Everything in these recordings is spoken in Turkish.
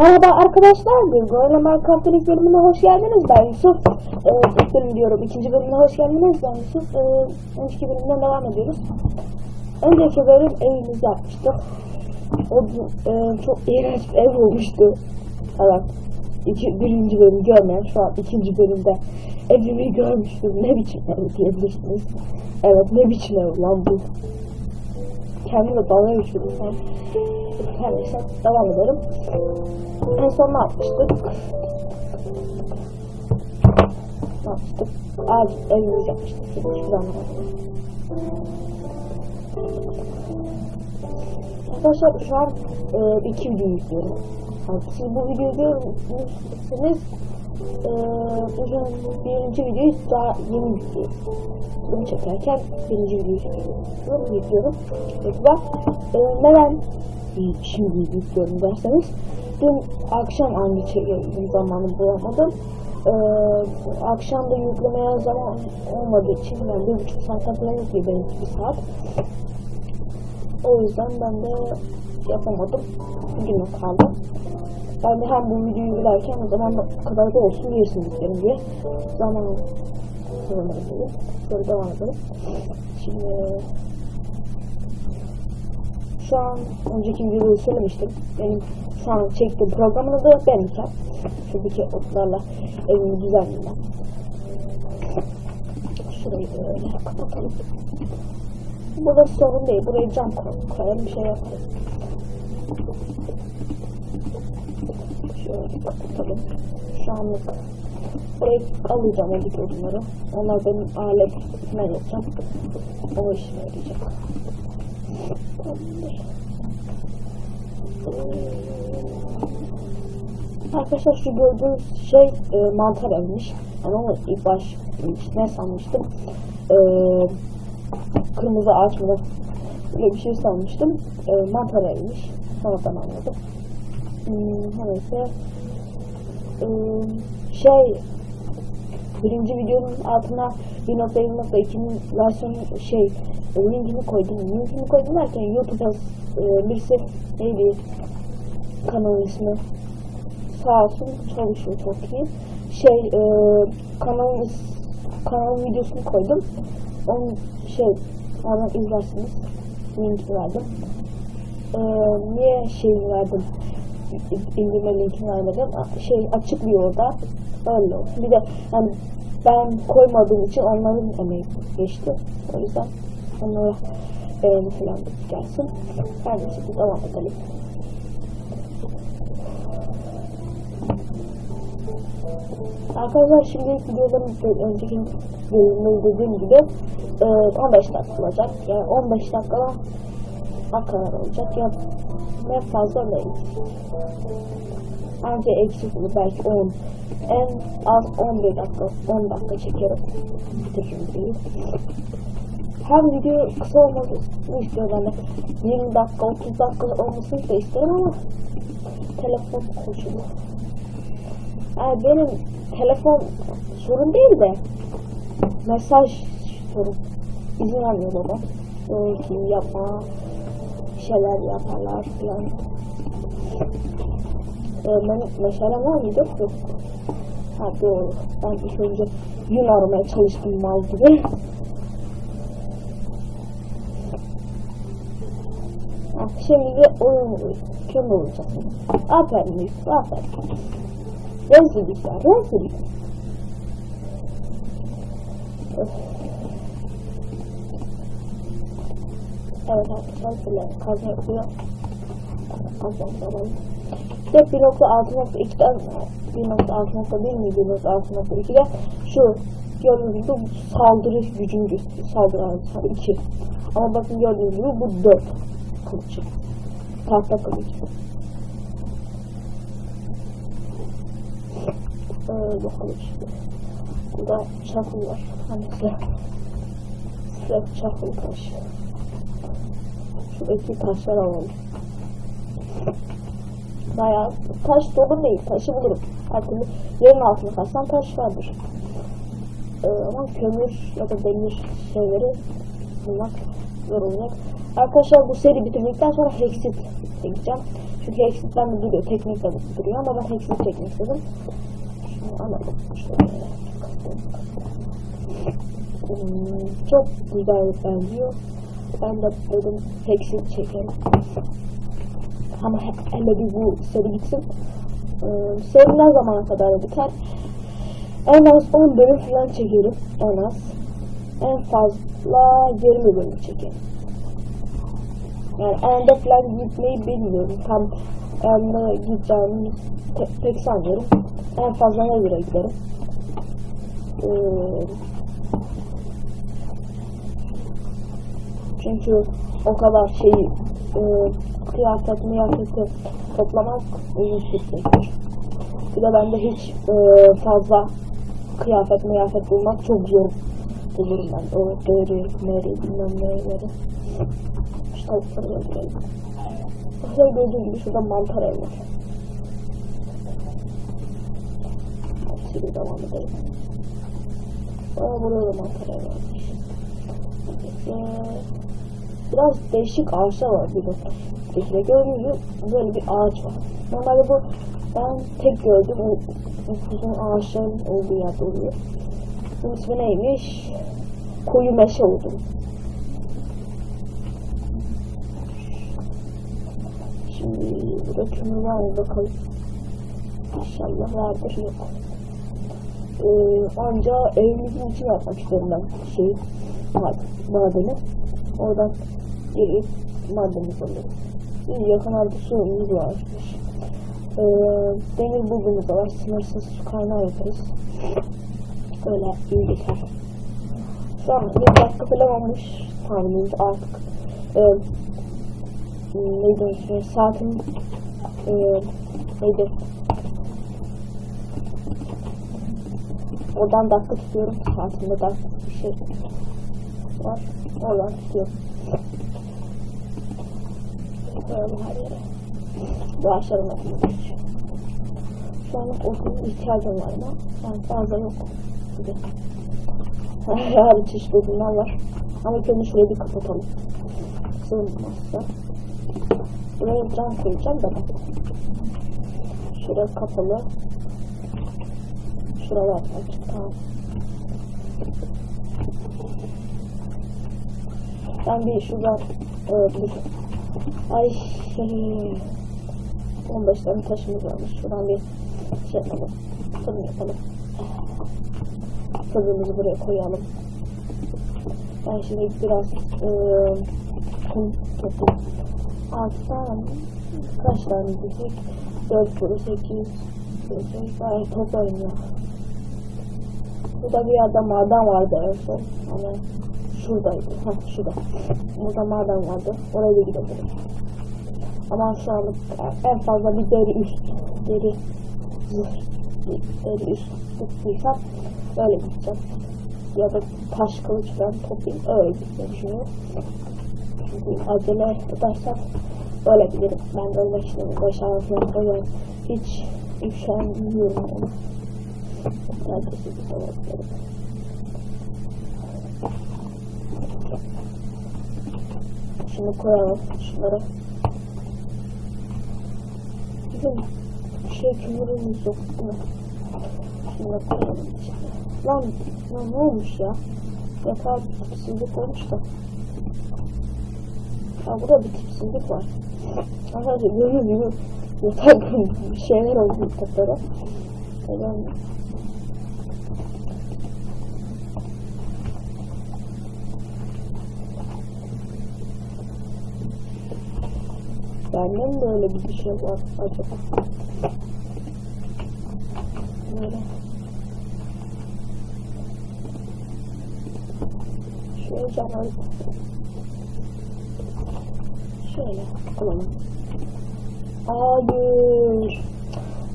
Merhaba arkadaşlar, Gorilla Minecraft ilk bölümüne hoş geldiniz. Ben Yusuf. Ee, ilk bölüm diyorum, ikinci bölümüne hoş geldiniz. Ben Yusuf. Ee, önceki bölümden devam ediyoruz. Önceki bölüm evimizi yapmıştık. O e, çok iğrenç bir ev olmuştu. Evet. İki, birinci bölümü görmeyen şu an ikinci bölümde evimi görmüştüm. Ne biçim ev diyebilirsiniz. Evet, ne biçim ev lan bu. Kendime dalga geçiyordum. Her neyse devam edelim. En son ne yapmıştık? Ne yapmıştık? Ağaç evimiz yapmıştık. Şuradan bakalım. Arkadaşlar şu an e, iki video yüklüyorum. Yani siz bu videoyu görürseniz e, şu an birinci videoyu daha yeni yüklüyorum. Bunu çekerken birinci videoyu yüklüyorum. yüklüyorum. Ve e, neden şimdi yüklüyorum derseniz dün akşam anca çekiyordum zamanı bulamadım. Ee, akşam da yüklemeye zaman olmadığı için yani bir buçuk saatten falan yüklüyor bir saat. O yüzden ben de yapamadım. Bugüne kaldı. Ben de hem bu videoyu yüklerken o zaman da kadar da olsun yersiniz isterim diye zaman kazanırım. Şöyle devam edelim. Şimdi şu an önceki videoda söylemiştim. Benim şu an çektiğim programın adı Benimken. Şuradaki otlarla evimi düzenleyeceğim. Şurayı böyle kapatalım. Burada sorun değil. Buraya cam koyalım. Bir şey yaparız. Kapatalım. Şu anlık burayı alacağım oradaki odunları. Onlar benim alet ne yapacağım. O işime yarayacak. Arkadaşlar şu gördüğünüz şey e, mantar evmiş. Ben onu ilk baş ne sanmıştım. E, kırmızı ağaç mı böyle bir şey sanmıştım. E, mantar evmiş. Sonradan anladım. Hmm, neyse. E, şey birinci videonun altına 1.1.2'nin versiyonu şey linkini koydum. Linkini koydum derken YouTube'a e, birisi neydi kanalın ismi sağ olsun çalışıyor çok iyi. Şey e, kanalın kanalın videosunu koydum. Onun şey oradan izlersiniz. Linkini verdim. E, niye şeyini verdim? İndirme linkini vermedim. Şey açıklıyor orada. Öyle olsun. Bir de yani ben koymadığım için onların emeği geçti. O yüzden onlara beğeni falan gelsin. Her neyse devam edelim. Arkadaşlar şimdi videoların önceki bölümde dediğim gibi e, 15 dakika olacak. Yani 15 dakika kadar olacak. Ya ne fazla değil. Anca eksik belki 10. En az 11 dakika, 10 dakika çekerim. Bitiririm videoyu. Her video kısa olmasını istiyorum ben de. 20 dakika, 30 dakika olmasını da isterim ama telefon koşulu. Yani benim telefon sorun değil de mesaj sorun. İzin almıyor baba. Böyle ki yapma şeyler yaparlar falan. Ee, ben mesela var mıydı? Yok. Ha doğru. Ben ilk önce yün aramaya çalıştım mal gibi. ha, şimdi de oyun kim olacak? Aferin Yusuf, aferin. Rezillikler, rezillik. Evet arkadaşlar böyle kazma yapıyor. Kazma yapalım. Ve 1.6.2'den 1.6.1 mi 1.6.2'de şu gördüğünüz gibi saldırı gücünü gösteriyor. Saldırı artı 2. Ama bakın gördüğünüz gibi bu 4 kılıç. Tahta kılıç. Ee, bakalım işte. Burada çakıl var. Hani silah. Silah çakıl taş. Şuradaki taşlar alalım. Bayağı taş dolu değil. Taşı bulurum. Her türlü yerin altına kaçsam taş vardır. Ee, ama kömür ya da demir şeyleri bulmak zor olacak. Arkadaşlar bu seri bitirdikten sonra Hexit çekeceğim. Çünkü eksitten de duruyor. Teknik de duruyor ama ben eksik çekmek istedim. Şunu alalım. Şöyle. Hmm, çok güzel benziyor. Ben de dedim eksik çekelim. Ama he- hele bir bu seri bitsin. Ee, seri ne zamana kadar biter? En az 10 bölüm falan çekerim. En az. En fazla 20 bölüm çekerim. Yani ende falan gitmeyi bilmiyorum. Tam ende gideceğimi pe- pek sanmıyorum. En fazla ne göre giderim. Ee, çünkü o kadar şeyi e, kıyafet miyafeti toplamak uzun sürecektir. Bir de bende hiç e, fazla kıyafet miyafet bulmak çok zor bulurum ben. O deri, meri, bilmem neleri. Şu tavukları öldürelim. Şöyle gördüğünüz gibi şurada mantar ev var. Şimdi devam edelim. Aa, burada da mantar ev varmış. Ee, biraz değişik ağaçlar var burada. Gördüğünüz gibi böyle bir ağaç var. Normalde bu ben tek gördüm. O uzun ağaçların olduğu yerde oluyor. Bunun ismi neymiş? Koyu meşe odun. Şimdi burada kömür var bakalım. İnşallah vardır yok. Ee, anca evimizin içine yapmak istiyorum ben şey madeni. Oradan girip madenimiz alıyoruz. Bir yakın artı suyumuz var. Ee, demir bulduğumuz var. Sınırsız su kaynağı yaparız. Öyle iyi geçer. Şu bir dakika falan olmuş tahminimiz artık. Ee, neydi ismi? Saatin e, neydi? Oradan dakika tutuyorum. Saatimde dakika bir şey var. Oradan tutuyorum. Koyalım her yere. Atıyoruz. Şu an odun ihtiyacım var ama yani fazla yok. Gibi. Her çeşit odunlar var. Ama ilk önce şurayı bir kapatalım. Sığınmazsa. Buraya cam koyacağım da ben. Şurası kapalı. Şuraya açmak. Tamam. Ben bir şuradan e, bir, ay şey, 15 tane taşımız varmış. Şuradan bir şey yapalım. Fırın yapalım. Fırınımızı buraya koyalım. Ben şimdi biraz kum toplayayım. Altsam kaç tane diyecek? 4 kuru 8 Ay toplarım ya. Burada bir yerde maden vardı en son. Ama şuradaydı. Heh şurada. Burada maden vardı. Oraya da gidebilirim. Ama şu anlık en fazla bir deri üst. Deri zırh. Deri üst tuttuysam öyle gideceğim. Ya da taş kılıç falan toplayayım. Öyle gitmeyi düşünüyorum. Çünkü acele edersem öyle bilirim. Ben de. Beş arasında öyle hiç üşenmiyorum. Herkesi bir sabah Şunu koyalım şunları. Bizim şey kömürümüz yok da koyalım içine. Lan, lan ne olmuş ya? Yatağa bir tipsizlik olmuş da. Ya burada bir tipsizlik var. Arkadaşlar gördüğünüz gibi yatak bir şeyler oldu yataklara. Neden? Bende mi böyle bir şey var acaba? Böyle. Şöyle canlar. Şöyle alalım. Hayır.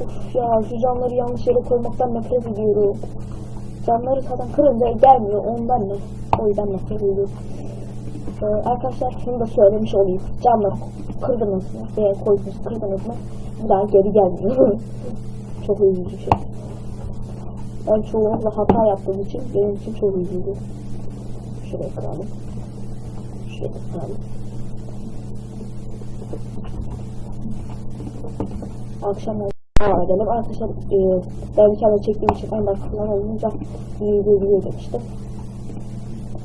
Of ya şu camları yanlış yere koymaktan nefret ediyorum. Camları zaten kırınca gelmiyor ondan ne? O yüzden nefret ediyorum. Ee, arkadaşlar şunu da söylemiş olayım. Camları mı? Veya kırdınız mı? Bir daha geri gelmiyor. çok üzücü şey. Ben çoğunlukla hata yaptığım için benim için çok üzücü. Şuraya kıralım. Şuraya kıralım. akşam devam edelim. Arkadaşlar e, ben kere çektiğim için en başta falan olunca video video demiştim.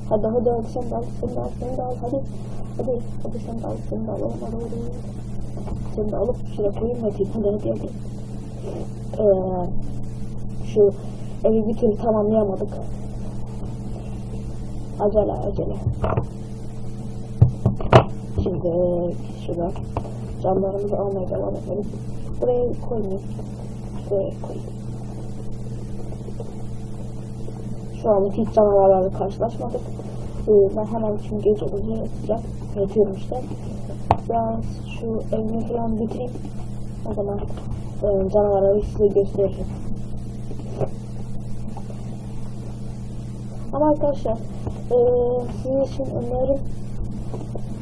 Hadi hadi hadi sen de al sen de al de al hadi. Hadi hadi sen de al sen de al hadi hadi. hadi. Sen de alıp şuraya koyayım hadi. Ee, şu evi bir türlü tamamlayamadık. Acele acele. Şimdi şurada camlarımızı almaya devam edelim. Buraya koymayayım. Buraya koyayım. Şu an hiç canavarlarla karşılaşmadık. Ee, ben hemen çünkü gece olunca yatacağım. Yatıyorum işte. Biraz şu evimi falan bitireyim. O zaman e, canavarları size gösteririm. Ama arkadaşlar e, sizin için önerim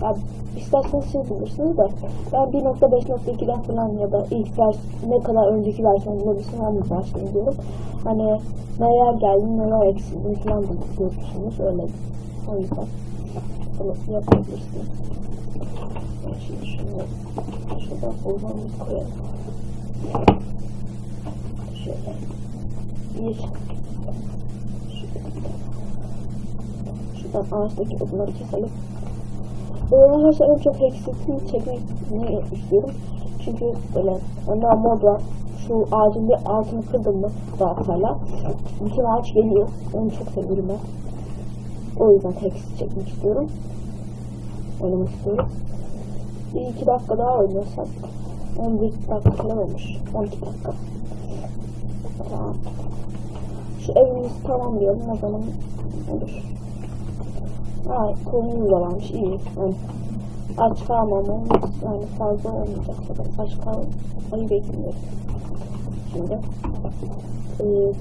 ya, isterseniz siz bilirsiniz de ben 1.5.2'den falan ya da ilk vers ne kadar önceki versiyon bulabilirsin onu başlayayım diyorum. Hani neler geldi neler eksildi falan da görürsünüz öyle. O yüzden bunu yapabilirsiniz. Şimdi şunu şuradan bulmamız koyalım. Şöyle. Bir. Şuradan ağaçtaki odunları keselim. Arkadaşlar en çok eksikliği çekmek ne istiyorum. Çünkü böyle ondan mod var. Şu ağacın bir altını kırdım mı rahatlarla. Bütün ağaç geliyor. Onu çok seviyorum ben. O yüzden tekstil çekmek istiyorum. Oynamak istiyorum. Bir iki dakika daha oynuyorsak 11 dakika falan olmuş. 12 dakika. Tamam. Şu evimizi tamamlayalım o zaman olur. Ay konumuz da varmış iyi. Yani aç kalmamamız yani fazla olmayacak. Aç kalmayı bekliyoruz. Şimdi ee,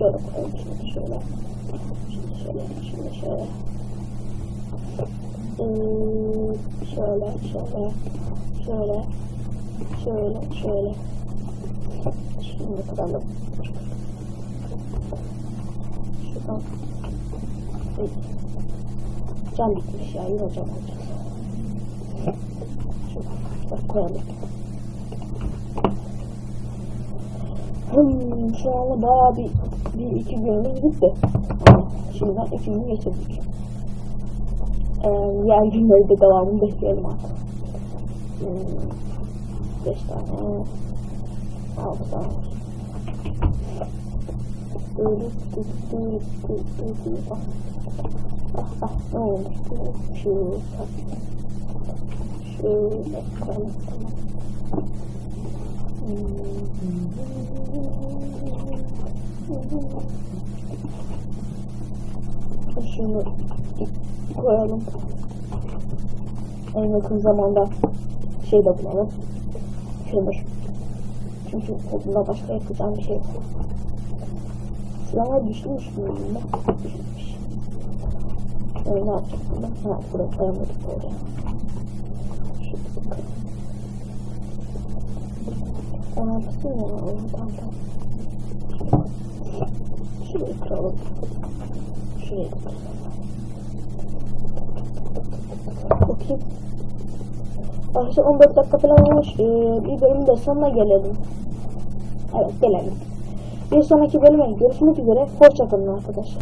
şöyle koyalım şimdi şöyle. Şimdi şöyle şimdi şöyle. Ee, şöyle şöyle şöyle şöyle şöyle şimdi kıralım. Şuradan Ay, Cam bitmiş ya yine cam alacağız. Şuradan koyalım. Hmm, şu anda bayağı bir, bir iki günümüz. Yani şimdiden iki gün geçirdik. Ee, diğer günleri de devamını bekleyelim artık. Hmm, beş tane, altı tane. Ah ah ne olmuş bu? Şu, şöyle koyalım. Şunu koyalım. En yakın zamanda şey de bulalım. Kömür. Çünkü bunda başka yapacağım bir şey yok. Silahlar düşmüş mü bunda? Düşmüş. Yani ne yapacağım ben? Ha, buraya koyamadık oraya. 16 mı ya? Onu tam tam. Şurayı kıralım. Şurayı da kıralım. Bakayım. Arkadaşlar 14 dakika falan olmuş. Ee, bir bölümün de sonuna gelelim. Evet gelelim. Bir sonraki bölüme görüşmek üzere. Hoşçakalın arkadaşlar.